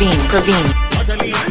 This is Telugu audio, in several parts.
Praveen, Praveen.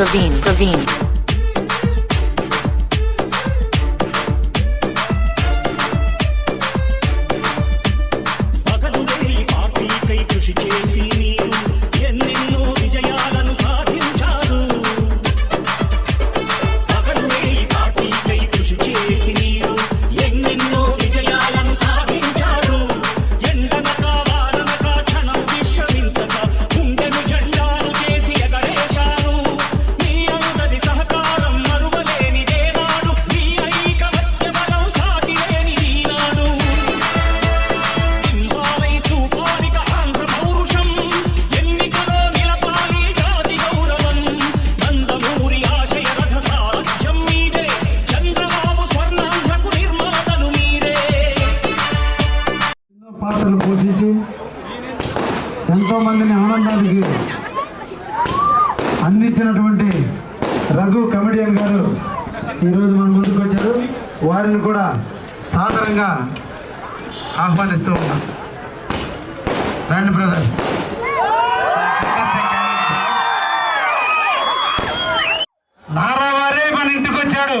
Praveen, Praveen. అందించినటువంటి రఘు కమెడియన్ గారు ఈరోజు మన ముందుకు వచ్చారు. వారిని కూడా సాధారణంగా ఆహ్వానిస్తూ ఉన్నాం. రండి బ్రదర్. నారావారే మన ఇంటికి వచ్చాడు.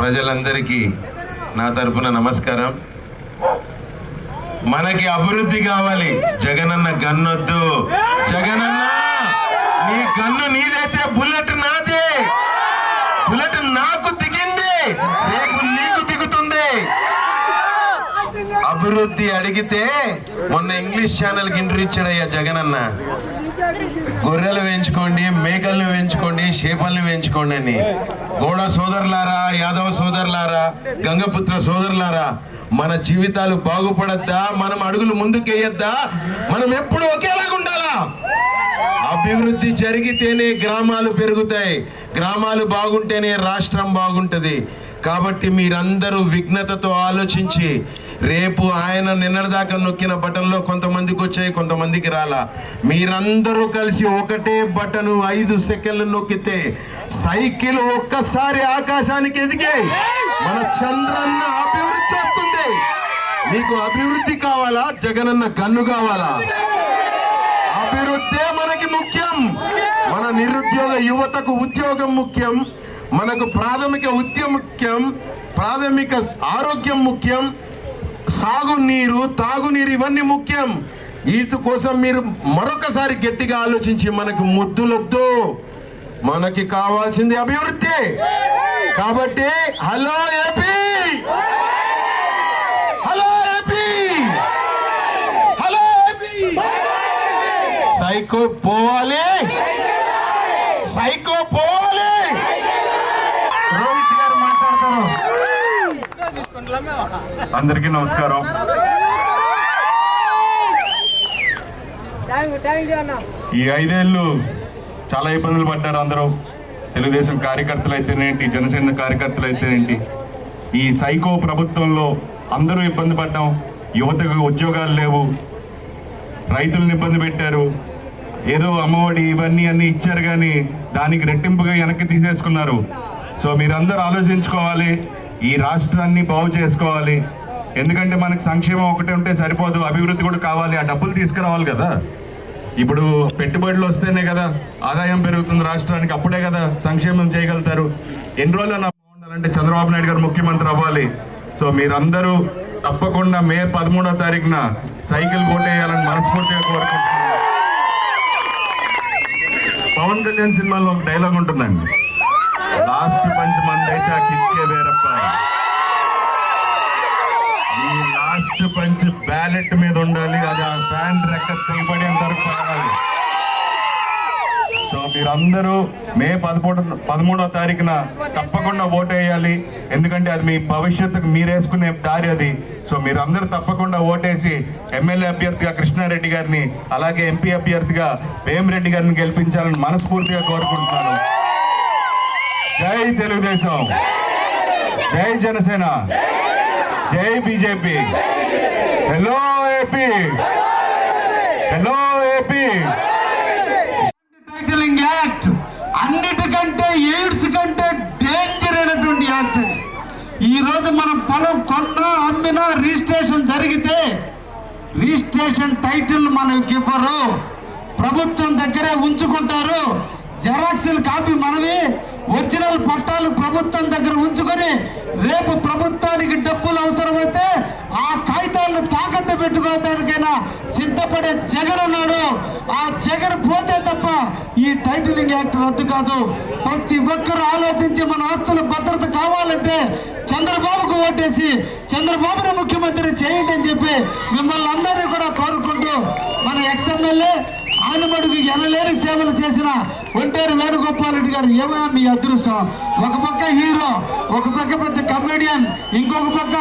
ప్రజలందరికీ నా తరపున నమస్కారం. మనకి అభివృద్ధి కావాలి. జగనన్న గన్నొద్దు. జగనన్న నీ గన్ను నీదైతే బుల్లెట్ నాదే. బుల్లెట్ నాకు దిగింది. రేపు నీకు దిగుతుంది. అభివృద్ధి అడిగితే మొన్న ఇంగ్లీష్ ఛానల్కి ఇంటర్వ్యూ ఇచ్చాడయ్యా జగనన్న. గొర్రెలు పెంచుకోండి మేకలను పెంచుకోండి చేపలను పెంచుకోండి అని. గోడ సోదరులారా యాదవ సోదరులారా గంగపుత్ర సోదరులారా మన జీవితాలు బాగుపడద్దా? మనం అడుగులు ముందుకేయద్దా? మనం ఎప్పుడు ఒకేలాగా ఉండాలా? అభివృద్ధి జరిగితేనే గ్రామాలు పెరుగుతాయి. గ్రామాలు బాగుంటేనే రాష్ట్రం బాగుంటుంది. కాబట్టి మీరందరూ విఘ్నతతో ఆలోచించి రేపు ఆయన నిన్నటిదాకా నొక్కిన బటన్లో కొంతమందికి వచ్చాయి కొంతమందికి రాలా. మీరందరూ కలిసి ఒకటే బటను ఐదు సెకండ్లు నొక్కితే సైకిల్ ఒక్కసారి ఆకాశానికి ఎదిగే మన చంద్రన్న అభివృద్ధి వస్తుంది. మీకు అభివృద్ధి కావాలా? జగనన్న గన్ను కావాలా? అభివృద్ధే మనకి ముఖ్యం. మన నిరుద్యోగ యువతకు ఉద్యోగం ముఖ్యం. మనకు ప్రాథమిక ఉద్యం ముఖ్యం. ప్రాథమిక ఆరోగ్యం ముఖ్యం. సాగునీరు తాగునీరు ఇవన్నీ ముఖ్యం. వీటి కోసం మీరు మరొకసారి గట్టిగా ఆలోచించి మనకు ముద్దులొద్దు. మనకి కావాల్సింది అభివృద్ధి. కాబట్టి hello AP! Hello AP! Hello AP! Psycho పోవాలి. సైకో పోవాలి రోహిత్ గారు మాట్లాడతారు అందరికీ నమస్కారం. ఈ ఐదేళ్ళు చాలా ఇబ్బందులు పడ్డారు అందరూ. తెలుగుదేశం కార్యకర్తలు అయితేనేంటి జనసేన కార్యకర్తలు అయితేనేంటి ఈ సైకో ప్రభుత్వంలో అందరూ ఇబ్బంది పడ్డాం. యువతకు ఉద్యోగాలు లేవు. రైతులను ఇబ్బంది పెట్టారు. ఏదో అమ్మఒడి ఇవన్నీ అన్ని ఇచ్చారు కానీ దానికి రెట్టింపుగా వెనక్కి తీసేసుకున్నారు. సో మీరందరూ ఆలోచించుకోవాలి. ఈ రాష్ట్రాన్ని బాగు చేసుకోవాలి. ఎందుకంటే మనకు సంక్షేమం ఒకటే ఉంటే సరిపోదు. అభివృద్ధి కూడా కావాలి. ఆ డబ్బులు తీసుకురావాలి కదా. ఇప్పుడు పెట్టుబడులు వస్తేనే కదా ఆదాయం పెరుగుతుంది రాష్ట్రానికి. అప్పుడే కదా సంక్షేమం చేయగలుగుతారు. ఎన్ని రోజులు నా బాగుండాలంటే చంద్రబాబు నాయుడు గారు ముఖ్యమంత్రి అవ్వాలి. సో మీరందరూ తప్పకుండా మే పదమూడో తారీఖున సైకిల్ కోటేయాలని మనస్ఫూర్తిగా కోరుకుంటున్నాను. పవన్ కళ్యాణ్ సినిమాలో ఒక డైలాగ్ ఉంటుందండి. లాస్ట్ పంచ్ మంది అయితే ఆ కిక్కే వేరప్ప. ఈ లాస్ట్ పంచ్ బ్యాలెట్ మీద ఉండాలి అది ఆ ఫ్యాన్ రెక్క తెగిపడి అంతవరకు సో మీరందరూ మే పదమూడు పదమూడవ తారీఖున తప్పకుండా ఓటు వేయాలి ఎందుకంటే అది మీ భవిష్యత్తుకు మీరేసుకునే దారి అది. సో మీరందరూ తప్పకుండా ఓటేసి ఎమ్మెల్యే అభ్యర్థిగా కృష్ణారెడ్డి గారిని అలాగే ఎంపీ అభ్యర్థిగా వేమిరెడ్డి గారిని గెలిపించాలని మనస్ఫూర్తిగా కోరుకుంటున్నాను. జై తెలుగుదేశం. జై జనసేన. జై BJP. Hello AP hello AP titling act అన్నిటికంటే ఎయిడ్స్ కంటే డేంజర్ అయినటువంటి యాక్ట్ ఈ రోజు మనం పొలం కొన్నా అమ్మినా రిజిస్ట్రేషన్ జరిగితే రిజిస్ట్రేషన్ టైటిల్ మనకి ఇవ్వరు. ప్రభుత్వం దగ్గరే ఉంచుకుంటారు. జెరాక్సులు కాపీ మనవి. ఒరిజినల్ పట్టాలు ప్రభుత్వం దగ్గర ఉంచుకొని రేపు ప్రభుత్వానికి డబ్బులు అవసరమైతే ఆ కాగితాలను తాకట్టు పెట్టుకోవడానికైనా సిద్ధపడే జగన్ ఉన్నాడు. ఆ జగన్ పోతే తప్ప ఈ టైటిలింగ్ యాక్ట్ రద్దు కాదు. ప్రతి ఒక్కరు ఆలోచించి మన ఆస్తుల భద్రత కావాలంటే చంద్రబాబుకు ఓటేసి చంద్రబాబుని ముఖ్యమంత్రి చేయండి అని చెప్పి మిమ్మల్ని అందరినీ కూడా కోరుకుంటూ మన ఎక్స్ఎమ్మెల్యే ఆనమడుగు ఎనలేని సేవలు చేసిన ఒంటేరు వేణుగోపాల్ రెడ్డి గారు ఏమో మీ అదృష్టం? ఒక పక్క హీరో ఒక పక్క పెద్ద కమెడియన్ ఇంకొక పక్క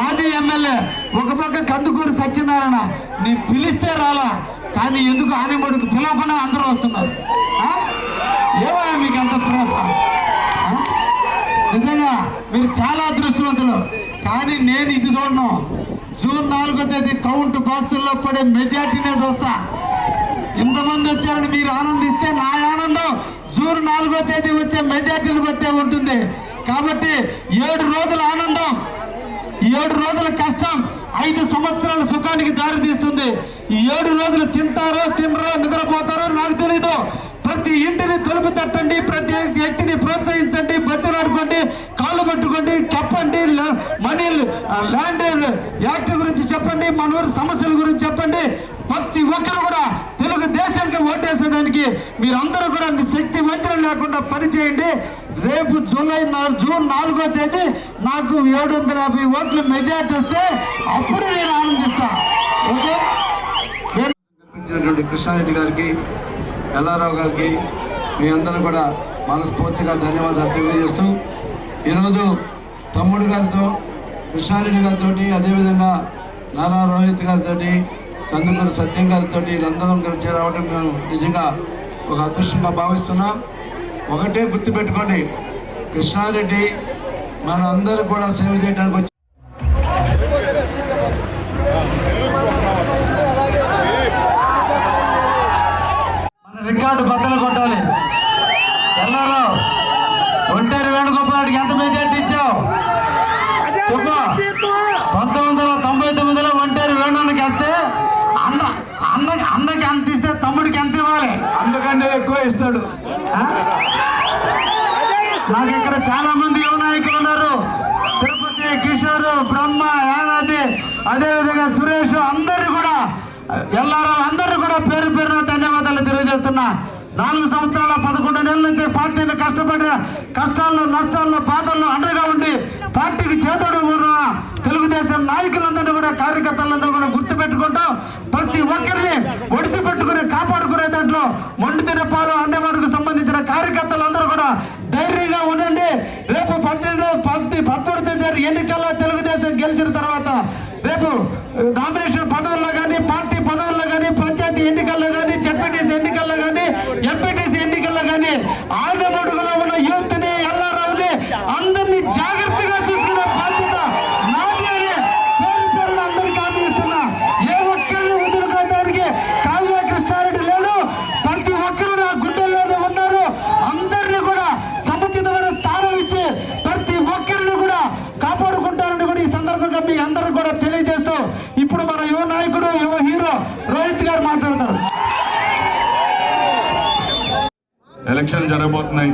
మాజీ ఎమ్మెల్యే ఒక పక్క కందుకూరి సత్యనారాయణ. నీ పిలిస్తే రాలా కానీ ఎందుకు ఆనమడుగు పిలవకుండా అందరూ వస్తున్నారు? ఆ? మీకు అంత ప్రేమ? నిజంగా మీరు చాలా అదృష్టవంతులు. కానీ నేను ఇది చూడను. జూన్ నాలుగో తేదీ కౌంట్ బాక్సుల్లో పడే మెజార్టీనే చూస్తా. ఎంతమంది వచ్చారని మీరు ఆనందిస్తే నా ఆనందం జూన్ నాలుగో తేదీ వచ్చే మెజార్టీని బట్టే ఉంటుంది. కాబట్టి ఏడు రోజుల ఆనందం ఏడు రోజుల కష్టం ఐదు సంవత్సరాల సుఖానికి దారి తీస్తుంది. ఈ ఏడు రోజులు తింటారో తినరో నిద్రపోతారో నాకు తెలీదు. ప్రతి ఇంటిని తలుపు తట్టండి ప్రతి వ్యక్తిని ప్రోత్సహించండి బతిలాడుకోండి కాళ్ళు పట్టుకోండి చెప్పండి మనీ ల్యాండ్ యాక్ట్ గురించి చెప్పండి మన ఊరి సమస్యల గురించి చెప్పండి. ప్రతి ఒక్కరు ఓటేసేదానికి మీరందరూ కూడా మీ శక్తి వంచన లేకుండా పనిచేయండి రేపు జూలై జూన్ నాలుగో తేదీ నాకు ఏడు వందల యాభై ఓట్లు మెజార్టీ వస్తే అప్పుడు నేను ఆనందిస్తా. ఓకే? నేను కృష్ణారెడ్డి గారికి ఎల్లారావు గారికి మీ అందరూ కూడా మనస్ఫూర్తిగా ధన్యవాదాలు తెలియజేస్తూ ఈరోజు తమ్ముడు గారితో కృష్ణారెడ్డి గారితో అదేవిధంగా నారా రోహిత్ గారితో కందుకూరు సత్యం గారితో వీళ్ళందరం కలిసి రావడం మేము నిజంగా ఒక అదృష్టంగా భావిస్తున్నాం. ఒకటే గుర్తుపెట్టుకోండి కృష్ణారెడ్డి మన అందరూ కూడా సేవ చేయడానికి వచ్చి మన రికార్డు బద్దలు కొట్టాలి. ఎల్లారో ఒంటరి వేణుగోపాలుడికి ఎంత మెజార్టీ ఇచ్చావు? చెప్పు. పంతొమ్మిది వందల తొంభై తొమ్మిదిలో ఒంటరి వేణుకి వస్తే అన్న అన్న ఎంత ఇస్తే తమ్ముడికి ఎంత ఇవ్వాలి? అందుకంటే ఎక్కువ ఇస్తాడు? నాకు ఇక్కడ చాలా మంది యువ నాయకులు ఉన్నారు. తిరుపతి కిషోర్ బ్రహ్మ యానాది అదేవిధంగా సురేష్ అందరు కూడా ఎల్లారో అందరూ కూడా పేరు పేరున ధన్యవాదాలు తెలియజేస్తున్నా. నాలుగు సంవత్సరాల పదకొండు నెలల నుంచి పార్టీని కష్టపడిన కష్టాల్లో నష్టాల్లో బాధల్లో అండగా ఉండి పార్టీకి చేతోడు ఊరిన? తెలుగుదేశం నాయకులందరినీ కూడా కార్యకర్తలందరూ కూడా గుర్తుపెట్టుకుంటాం. ప్రతి ఒక్కరిని ఒడిసి పెట్టుకుని కాపాడుకునే దాంట్లో మొండి తినపాలు అందేవారికి సంబంధించిన కార్యకర్తలందరూ కూడా ధైర్యంగా ఉండండి. రేపు పద్దెనిమిది పద్ది పద్మూడు తేదీ ఎన్నికల్లో తెలుగుదేశం గెలిచిన తర్వాత రేపు నామినేషన్ పదవుల్లో కానీ పార్టీ పదవుల్లో కానీ పంచాయతీ ఎన్నికల్లో కానీ జడ్పీటీసీ ఎన్నికల్లో కానీ ఎంపీటీసీ ఎన్నికల్లో కానీ ఆంధ్రమడుగులో ఉన్న యూత్ని ఎల్లారావుని అందరినీ జాగ్రత్తగా చూసుకునే బాధ్యత నాది అని పేరు పేరున అందరికీ హామీ ఇస్తున్నా ఏ ఒక్కరిని వదులుకోవడానికి కావ్య కృష్ణారెడ్డి లేడు ప్రతి ఒక్కరు నా గుండెల్లోనే ఉన్నారు అందరినీ కూడా సముచితమైన స్థానం ఇచ్చి ప్రతి ఒక్కరిని కూడా కాపాడుకుంటారని కూడా ఈ సందర్భంగా మీ అందరూ కూడా తెలియజేస్తూ ఇప్పుడు మన యువ నాయకుడు యువ హీరో రోహిత్ గారు మాట్లాడతారు ఎలక్షన్ జరగబోతున్నాయి.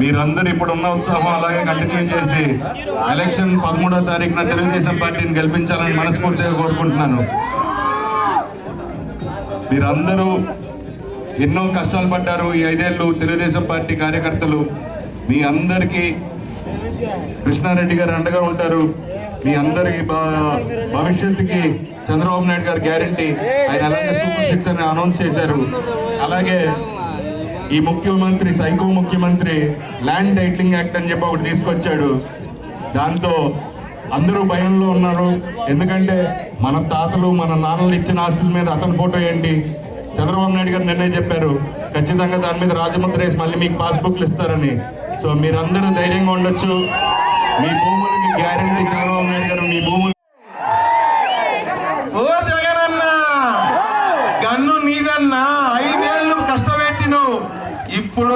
మీరందరూ ఇప్పుడు ఉన్న ఉత్సాహం అలాగే కంటిన్యూ చేసి ఎలక్షన్ పదమూడో తారీఖున తెలుగుదేశం పార్టీని గెలిపించాలని మనస్ఫూర్తిగా కోరుకుంటున్నాను. మీరందరూ ఎన్నో కష్టాలు పడ్డారు ఈ ఐదేళ్ళు తెలుగుదేశం పార్టీ కార్యకర్తలు. మీ అందరికీ కృష్ణారెడ్డి గారు అండగా ఉంటారు. మీ అందరి భవిష్యత్తుకి చంద్రబాబు నాయుడు గారు గ్యారంటీ. ఆయన అలాగే సూపర్ సిక్స్ అని అనౌన్స్ చేశారు. అలాగే ఈ ముఖ్యమంత్రి సైకో ముఖ్యమంత్రి ల్యాండ్ టైటిలింగ్ యాక్ట్ అని చెప్పి ఒకటి తీసుకొచ్చాడు. దాంతో అందరూ భయంలో ఉన్నారు. ఎందుకంటే మన తాతలు మన నాన్నలు ఇచ్చిన ఆస్తుల మీద అతని ఫోటో ఏంటి? చంద్రబాబు నాయుడు గారు నిన్నే చెప్పారు ఖచ్చితంగా దాని మీద రాజముద్ర వేసి మళ్ళీ మీకు పాస్బుక్లు ఇస్తారని. సో మీరందరూ ధైర్యంగా ఉండొచ్చు. మీ భూములకి గ్యారంటీ చంద్రబాబు నాయుడు గారు మీ భూములు ఓ జగనన్న గన్ను నీదన్నా ఐదేళ్ళు కష్టపెట్టిను ఇప్పుడు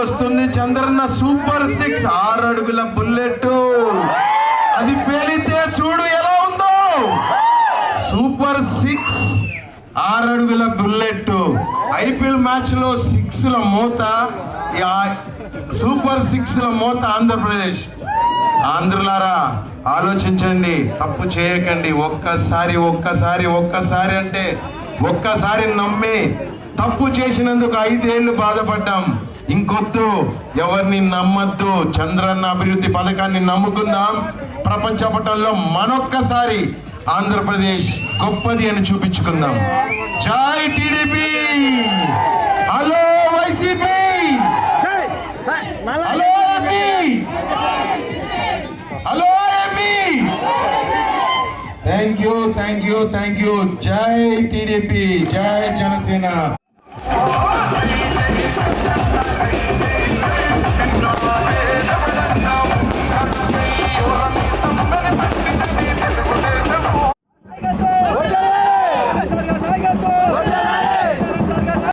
వస్తుంది సూపర్ సిక్స్ ఆరు అడుగుల బుల్లెట్. అది పేలితే చూడు ఎలా ఉందో. సూపర్ సిక్స్ ఆరు అడుగుల బుల్లెట్. ఐపీఎల్ మ్యాచ్లో సిక్స్ ల మూత సూపర్ సిక్స్ ల మూత ఆంధ్రప్రదేశ్. ఆంధ్రులారా ఆలోచించండి తప్పు చేయకండి. ఒక్కసారి ఒక్కసారి ఒక్కసారి అంటే ఒక్కసారి నమ్మి తప్పు చేసినందుకు ఐదేళ్ళు బాధపడ్డాం. ఇంకొద్దు ఎవరిని నమ్మద్దు. చంద్రన్న అభివృద్ధి పథకాన్ని నమ్ముకుందాం. ప్రపంచ పటంలో మనొక్కసారి ఆంధ్రప్రదేశ్ గొప్పది అని చూపించుకుందాం. జై TDP! Hello YCP! Hello hello thank you thank you thank you. జై టిడిపి జై జనసేన.